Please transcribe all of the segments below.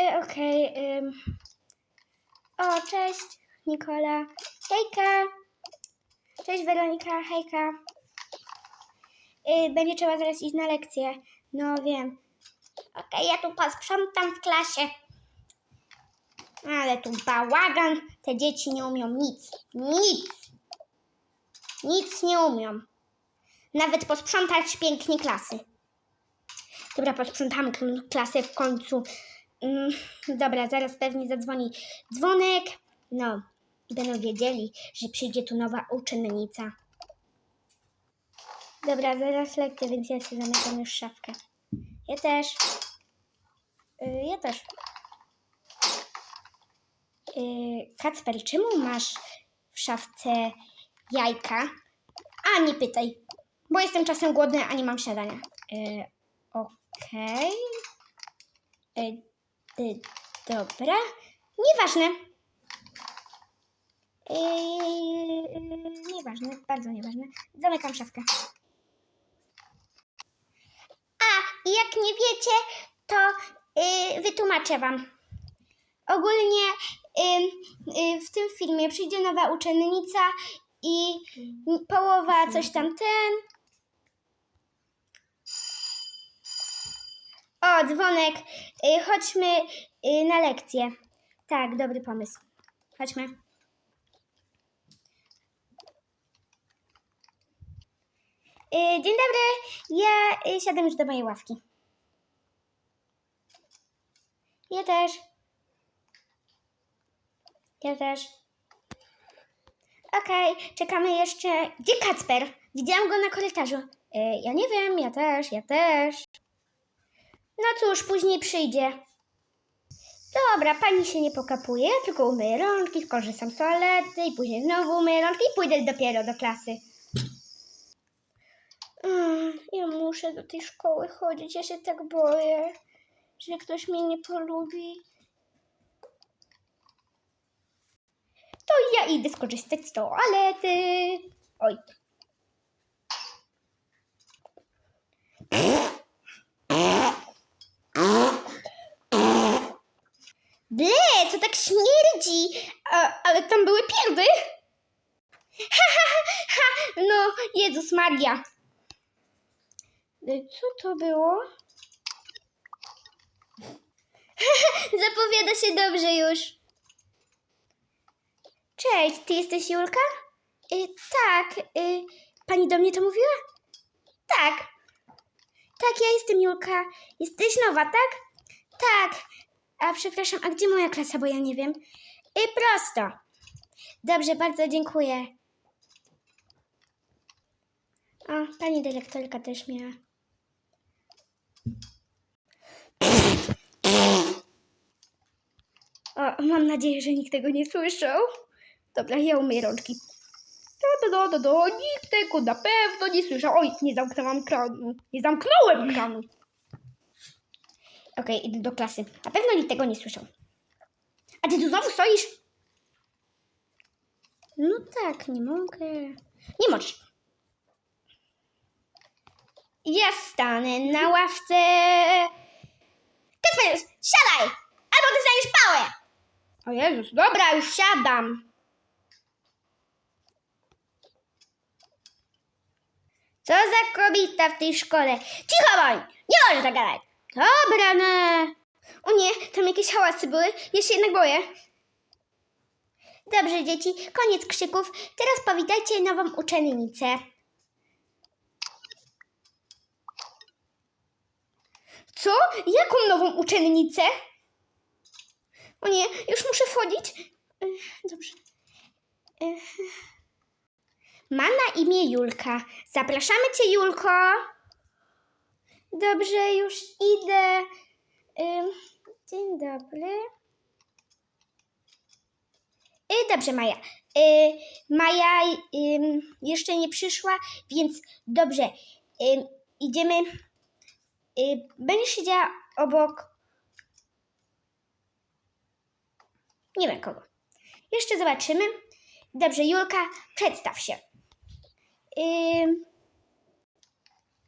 E, Okej. ym. O, cześć, Nikola. Hejka. Cześć, Weronika. Hejka. Y, będzie trzeba zaraz iść na lekcję. No, wiem. Okej, ja tu posprzątam w klasie. Ale tu bałagan. Te dzieci nie umią nic. Nic. Nic nie umią. Nawet posprzątać pięknie klasy. Dobra, posprzątamy kl- klasę w końcu. Mm, dobra, zaraz pewnie zadzwoni dzwonek. No, będą wiedzieli, że przyjdzie tu nowa uczennica. Dobra, zaraz lekcja, więc ja sobie zamykam już szafkę. Ja też. Y, ja też. Y, Kacper, czemu masz w szafce jajka? A, nie pytaj, bo jestem czasem głodny, a nie mam śniadania. Y, Okej. Y, y, dobra. Nieważne. Yy, nieważne, bardzo nieważne. Zamykam szafkę. A, jak nie wiecie, to yy, wytłumaczę wam. Ogólnie yy, yy, w tym filmie przyjdzie nowa uczennica i połowa coś tam ten. O, dzwonek. Yy, chodźmy yy, na lekcję. Tak, dobry pomysł. Chodźmy. Yy, dzień dobry. Ja siadam już do mojej ławki. Ja też. Ja też. Okej, czekamy jeszcze. Gdzie Kacper? Widziałam go na korytarzu. Ja nie wiem, ja też, ja też. No cóż, później przyjdzie. Dobra, pani się nie pokapuje, tylko umyję rączki, skorzystam z toalety i później znowu umyję rączki i pójdę dopiero do klasy. Mm, Ja muszę do tej szkoły chodzić, ja się tak boję, że ktoś mnie nie polubi. To ja idę skorzystać z toalety. Oj. Ble, co tak śmierdzi? A, ale tam były pierdy. Ha, ha, ha, ha. No, Jezus Maria. Co to było? Zapowiada się dobrze już. Cześć, ty jesteś Julka? Y, tak. Y, pani do mnie to mówiła? Tak. Tak, ja jestem Julka. Jesteś nowa, tak? Tak. A przepraszam, a gdzie moja klasa, bo ja nie wiem. Y, prosto. Dobrze, bardzo dziękuję. O, pani dyrektorka też miała. O, mam nadzieję, że nikt tego nie słyszał. Dobra, ja umyję rączki. Do, do, do, do. Nikt tego na pewno nie słyszał. Oj, nie zamknęłam kranu. Nie zamknąłem kranu. Okej, idę do klasy. Na pewno nikt tego nie słyszał. A ty tu znowu stoisz? No tak, nie mogę. Nie możesz. Ja stanę na ławce. Kacper, siadaj! Albo dostaniesz pałę! O Jezus, dobra, już siadam. Co za kobieta w tej szkole? Cicho bądź! Nie możesz tak gadać! Dobra, no. O nie, tam jakieś hałasy były. Ja się jednak boję. Dobrze, dzieci, koniec krzyków. Teraz powitajcie nową uczennicę. Co? Jaką nową uczennicę? O nie, już muszę wchodzić. Dobrze. Ma na imię Julka. Zapraszamy cię, Julko. Dobrze, już idę. Dzień dobry. Y, dobrze, Maja. Y, Maja jeszcze nie przyszła, więc dobrze. Idziemy. Y, będziesz siedziała obok. Nie wiem kogo. Jeszcze zobaczymy. Dobrze, Julka, przedstaw się.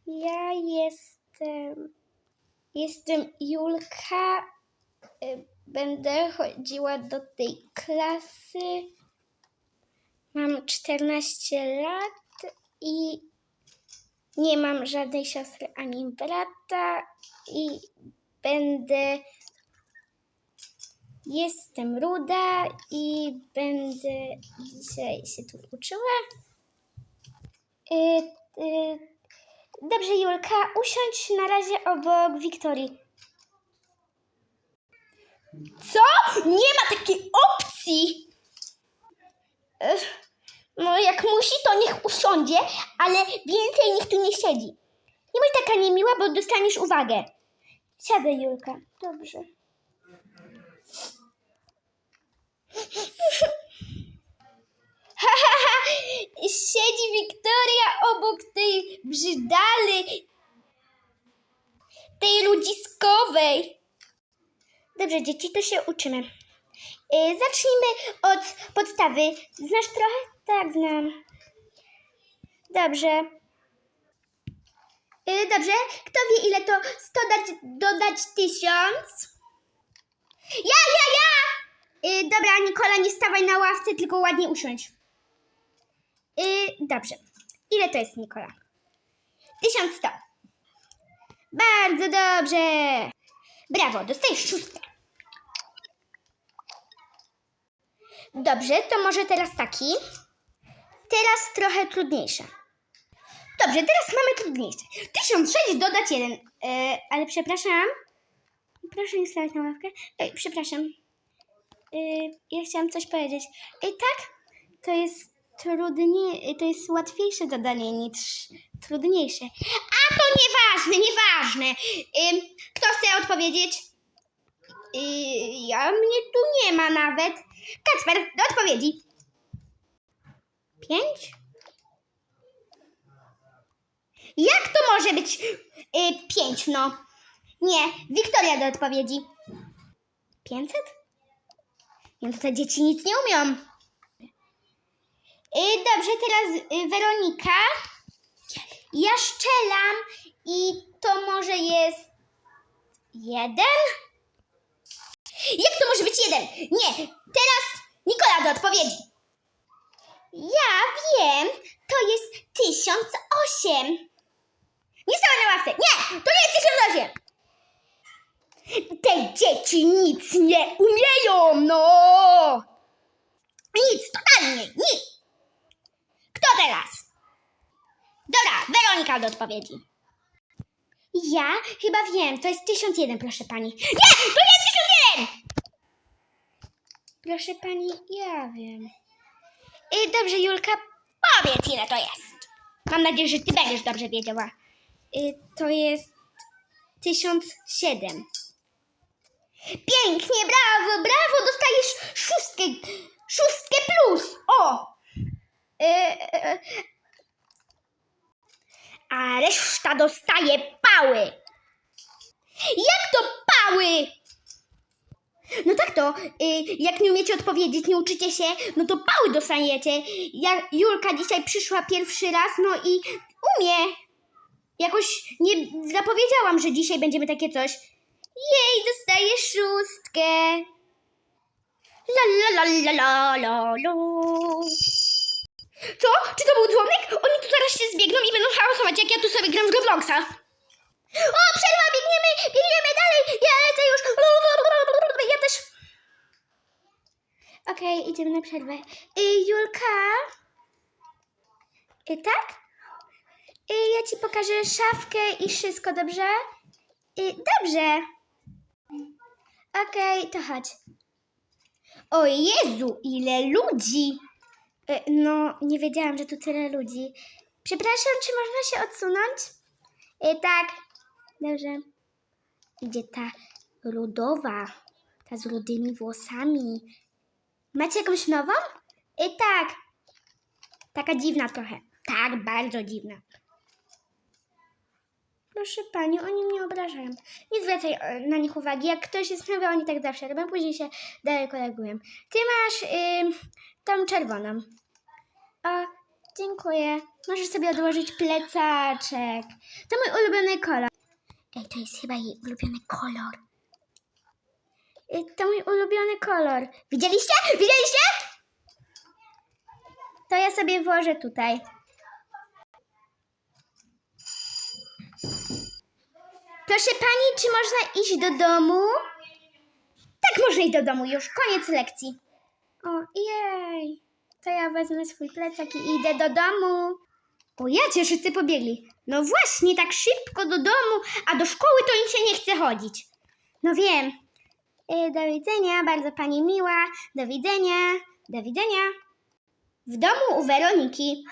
Ja jestem. Jestem Julka. y, będę chodziła do tej klasy. Mam 14 lat i nie mam żadnej siostry ani brata i będę. Jestem ruda i będę dzisiaj się tu uczyła. Y, y, dobrze, Julka, usiądź na razie obok Wiktorii. Co? Nie ma takiej opcji! Ech, No, jak musi, to niech usiądzie, ale więcej niech tu nie siedzi. Nie bądź taka niemiła, bo dostaniesz uwagę. Siadaj, Julka. Dobrze. Brzydaly, tej ludziskowej. Dobrze, dzieci, to się uczymy. Y, zacznijmy od podstawy. Znasz trochę? Tak, znam. Dobrze. Y, dobrze. Kto wie, ile to 100 dać, dodać 1000? Ja, ja, ja! Y, dobra, Nikola, nie stawaj na ławce, tylko ładnie usiądź. Y, dobrze. Ile to jest, Nikola? 1100. Bardzo dobrze. Brawo, dostajesz szóstkę. Dobrze, to może teraz taki. Teraz trochę trudniejsze. Dobrze, teraz mamy trudniejsze. 1006 dodać 1. E, ale przepraszam. Proszę nie stawać na ławkę. Ej, przepraszam. E, ja chciałam coś powiedzieć. Ej, tak? To jest trudniej, to jest łatwiejsze zadanie niż trudniejsze. A to nieważne, nieważne. Ym, kto chce odpowiedzieć? Yy, ja mnie tu nie ma nawet. Kacper, do odpowiedzi. Pięć? Jak to może być yy, pięć, no? Nie, Wiktoria do odpowiedzi. Pięćset? Nie, to te dzieci nic nie umią. Yy, dobrze, teraz yy, Weronika. Ja szczelam i to może jest jeden? Jak to może być jeden? Nie, teraz Nikola do odpowiedzi. Ja wiem, to jest 1008. Nie stała na ławce. Nie, to nie jest 1008. Te dzieci nic nie umieją, no. Nic, totalnie, nic. Kto teraz? Dobra, Weronika do odpowiedzi. Ja chyba wiem, to jest 1001, proszę pani. Nie, to nie jest 1001! Proszę pani, ja wiem. Y, dobrze, Julka, powiedz ile to jest. Mam nadzieję, że ty będziesz dobrze wiedziała. Y, to jest 1007. Pięknie, brawo, brawo, dostajesz szóstkę, szóstkę plus. O! Y, y, a reszta dostaje pały. Jak to pały? No tak to, y, jak nie umiecie odpowiedzieć, nie uczycie się, no to pały dostaniecie. Ja, Julka dzisiaj przyszła pierwszy raz, no i umie. Jakoś nie zapowiedziałam, że dzisiaj będziemy takie coś. Jej, dostaje szóstkę. La la la la la la la. Co? Czy to był dzwonek? Oni tu zaraz się zbiegną i będą hałasować, jak ja tu sobie gram w Robloxa. O, przerwa, biegniemy, biegniemy dalej, ja lecę już. Ja też. Okej, idziemy na przerwę. Y, Julka? Y, tak? Y, ja ci pokażę szafkę i wszystko, dobrze? Y, dobrze. Okej, to chodź. O Jezu, ile ludzi! E, No, nie wiedziałam, że tu tyle ludzi. Przepraszam, czy można się odsunąć? E, tak. Dobrze. Idzie ta rudowa, ta z rudymi włosami. Macie jakąś nową? E, tak. Taka dziwna trochę. Tak, bardzo dziwna. Proszę pani, oni mnie obrażają. Nie zwracaj e, na nich uwagi. Jak ktoś jest nowy, oni tak zawsze robią, później się dalej kolegują. Ty masz tą czerwoną. O, dziękuję. Możesz sobie odłożyć plecaczek. To mój ulubiony kolor. Ej, to jest chyba jej ulubiony kolor. Y, To mój ulubiony kolor. Widzieliście? Widzieliście? To ja sobie włożę tutaj. Proszę pani, czy można iść do domu? Tak, można iść do domu już. Koniec lekcji. O, jej. To ja wezmę swój plecak i idę do domu. O, jacie, wszyscy pobiegli. No właśnie, tak szybko do domu, a do szkoły to im się nie chce chodzić. No wiem. Y, Do widzenia, bardzo pani miła. Do widzenia. Do widzenia. W domu u Weroniki.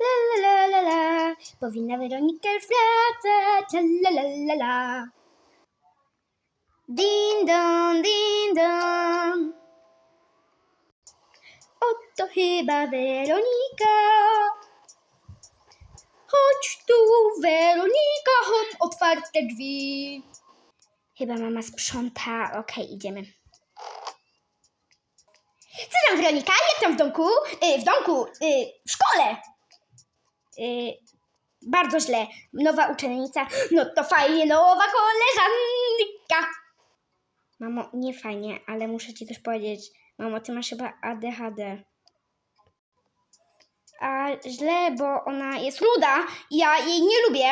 La la la la la. Powinna Weronika już wracać. La la la la la. Din. Oto chyba Weronika. Chodź tu, Weronika, chodź, otwarte drzwi. Chyba mama sprząta. Okej, idziemy. Co tam, Weronika? Jak tam w domku? Y, w domku, y, w szkole. Y, bardzo źle. Nowa uczennica. No to fajnie, nowa koleżanka. Mamo, nie fajnie, ale muszę ci coś powiedzieć. Mamo, ty masz chyba ADHD. A źle, bo ona jest ruda i ja jej nie lubię.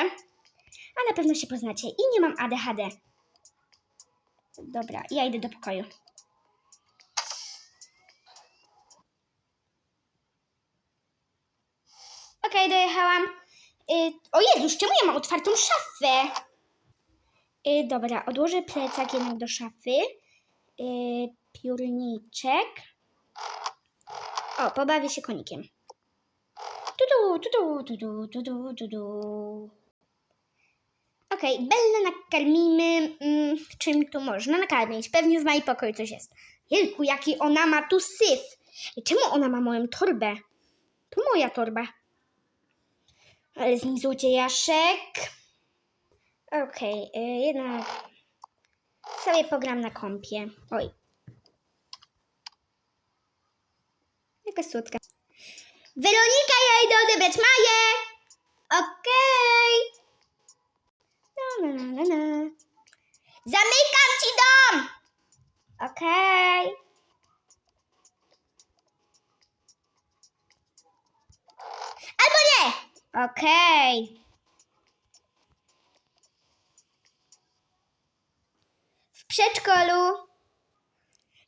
A na pewno się poznacie i nie mam ADHD. Dobra, ja idę do pokoju. Okej, dojechałam. Y, o Jezus, czemu ja mam otwartą szafę? Y, dobra, odłożę plecak jednak do szafy. Y, piórniczek. O, pobawię się konikiem. Tudu, tudu, tudu, tudu, tudu. Okej, Bellę nakarmimy. Mm, czym tu można nakarmić? Pewnie w moim pokoju coś jest. Jejku, jaki ona ma tu syf. I czemu ona ma moją torbę? To moja torba. Ale z nim złodziejaszek. Okej, y, jednak sobie pogram na kompie. Oj. Jaka słodka. Weronika, ja idę odebrać Maję! Okej. Na, na, na, na, na. Zamykam ci dom! Okej. Albo nie! Okej. W przedszkolu.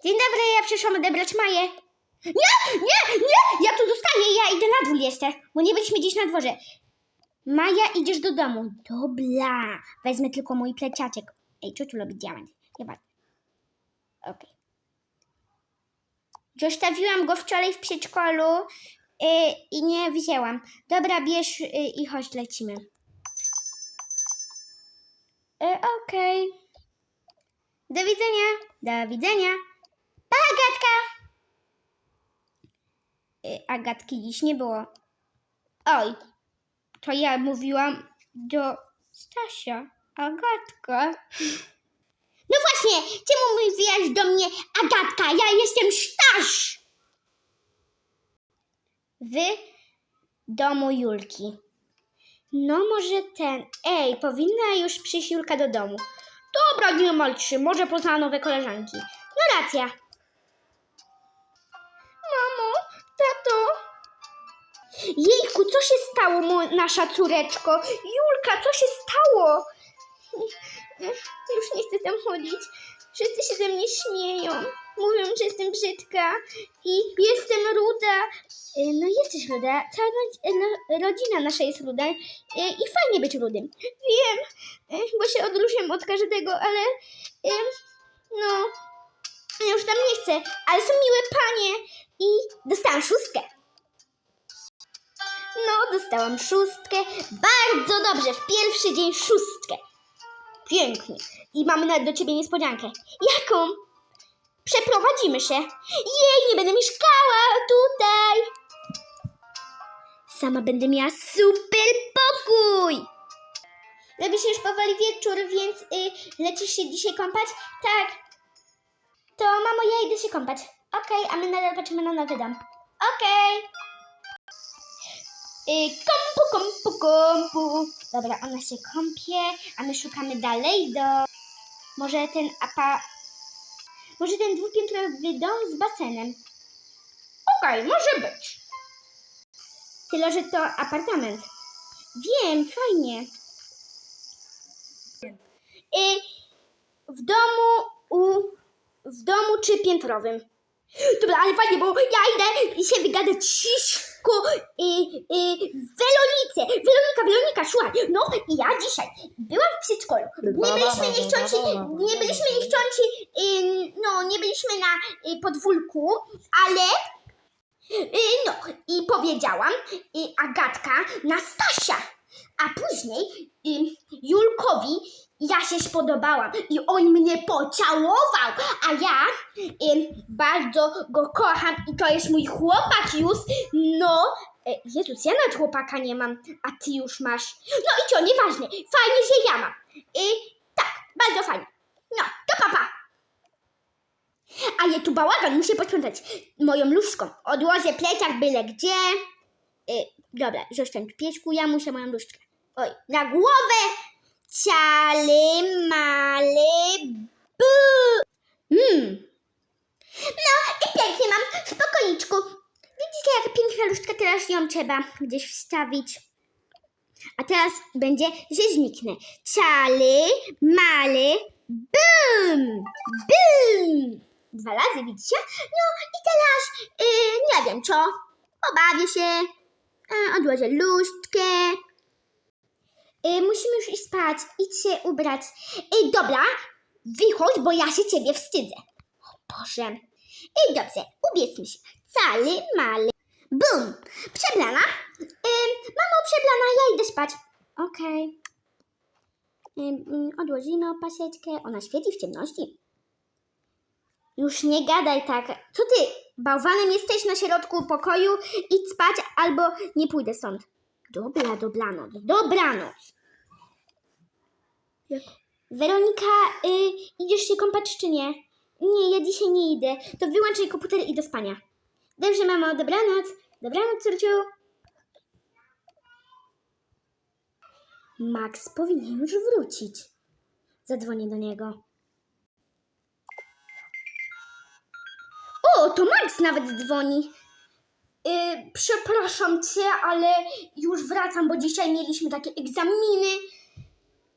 Dzień dobry, ja przyszłam odebrać Maję. Nie, nie, nie! Ja tu zostaję, ja idę na dwór jeszcze, bo nie byliśmy dziś na dworze. Maja, idziesz do domu. Dobra, wezmę tylko mój pleciaczek. Ej, co tu robi diament? Chyba. Okej. Zostawiłam go wczoraj w przedszkolu yy, i nie wzięłam. Dobra, bierz yy, i chodź, lecimy. Yy, Okej. Do widzenia. Do widzenia. Pa! Yy, Agatki dziś nie było. Oj, to ja mówiłam do Stasia. Agatka. No właśnie, czemu mówiłaś do mnie Agatka? Ja jestem Staś. W domu Julki. No może ten. Ej, powinna już przyjść Julka do domu. Dobra, nie malczy, może pozna nowe koleżanki. No racja. Tato, Jejku, co się stało, mo- nasza córeczko? Julka, co się stało? Już nie chcę tam chodzić. Wszyscy się ze mnie śmieją. Mówią, że jestem brzydka i jestem ruda. E, No jesteś ruda. Cała rodzi- no, rodzina nasza jest ruda e, i fajnie być rudym. Wiem, e, bo się odróżniam od każdego, ale e, no, ja już tam nie chcę. Ale są miłe panie i dostałam szóstkę. No, dostałam szóstkę. Bardzo dobrze, w pierwszy dzień szóstkę. Pięknie. I mamy nawet do ciebie niespodziankę. Jaką? Przeprowadzimy się. Jej, nie będę mieszkała tutaj. Sama będę miała super pokój. Robi się już powoli wieczór, więc y, lecisz się dzisiaj kąpać? Tak. To mamo, ja idę się kąpać. Okej, a my nadal patrzymy na nowy dom. Okej. Y, Kompu, kompu, kompu. Dobra, ona się kąpie, a my szukamy dalej do... Może ten apa... Może ten dwupiętrowy dom z basenem. Okej, może być. Tyle, że to apartament. Wiem, fajnie. Y, w domu u... W domu czy piętrowym? Dobra, ale fajnie, bo ja idę się wygadać ciszko y, y, Welonice. Welonika, Welonika, słuchaj. No i ja dzisiaj byłam w przedszkolu. Nie byliśmy niechciąci, nie byliśmy niechciąci, y, no nie byliśmy na y, podwórku, ale Y, No i powiedziałam y, Agatka na Stasia, a później y, Julkowi ja się spodobałam i on mnie pocałował, a ja y, bardzo go kocham i to jest mój chłopak już. No, y, Jezus, ja nawet chłopaka nie mam, a ty już masz. No i co, nieważne, fajnie, że ja mam. Y, tak, bardzo fajnie. No, to papa. A je tu bałagan, muszę posprzątać moją lóżką. Odłożę plecak byle gdzie. Y, dobra, zostań w piesku, ja muszę moją lóżkę. Oj, na głowę! Cialy, maly, bu! Mm. No i pięknie mam w pokoiczku. Widzicie, jak piękna lóżka, teraz ją trzeba gdzieś wstawić. A teraz będzie, że zniknę. Cialy, maly, bum! Bum! Dwa razy, widzicie? No i teraz, y, nie wiem co, obawię się, y, odłożę lustkę. Y, musimy już iść spać, idź się ubrać. Y, dobra, wychodź, bo ja się ciebie wstydzę. O Boże. I dobrze, ubierzmy się. Cały, mały. Bum! Przebrana. Y, mamo, przebrana, ja idę spać. Okej. Y, mm, odłożymy opaseczkę. Ona świeci w ciemności. Już nie gadaj tak. Co ty, bałwanem jesteś na środku pokoju? Idź spać albo nie pójdę stąd. Dobra, dobranoc, dobranoc. Weronika, y, idziesz się kąpać czy nie? Nie, ja dzisiaj nie idę. To wyłączaj komputer i do spania. Dobrze, mamo, dobranoc. Dobranoc, córciu. Max powinien już wrócić. Zadzwonię do niego. O, to Max nawet dzwoni. Yy, przepraszam cię, ale już wracam, bo dzisiaj mieliśmy takie egzaminy.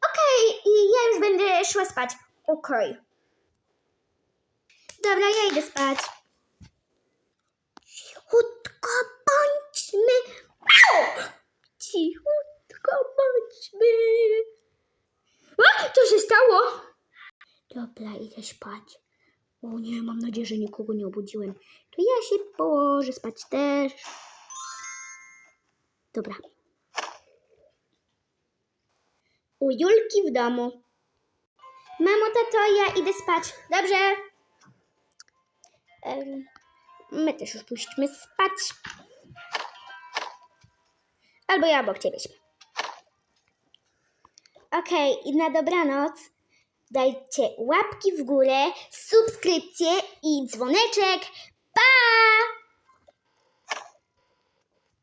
Okej, i ja już będę szła spać. Okej. Dobra, ja idę spać. Cichutko bądźmy. Cichutko bądźmy. A, co się stało? Dobra, idę spać. O nie, mam nadzieję, że nikogo nie obudziłem. To ja się położę spać też. Dobra. U Julki w domu. Mamo, tato, ja idę spać. Dobrze. My też już pójdźmy spać. Albo ja obok ciebie śpię. Okej, i na dobranoc. Dajcie łapki w górę, subskrypcję i dzwoneczek. Pa!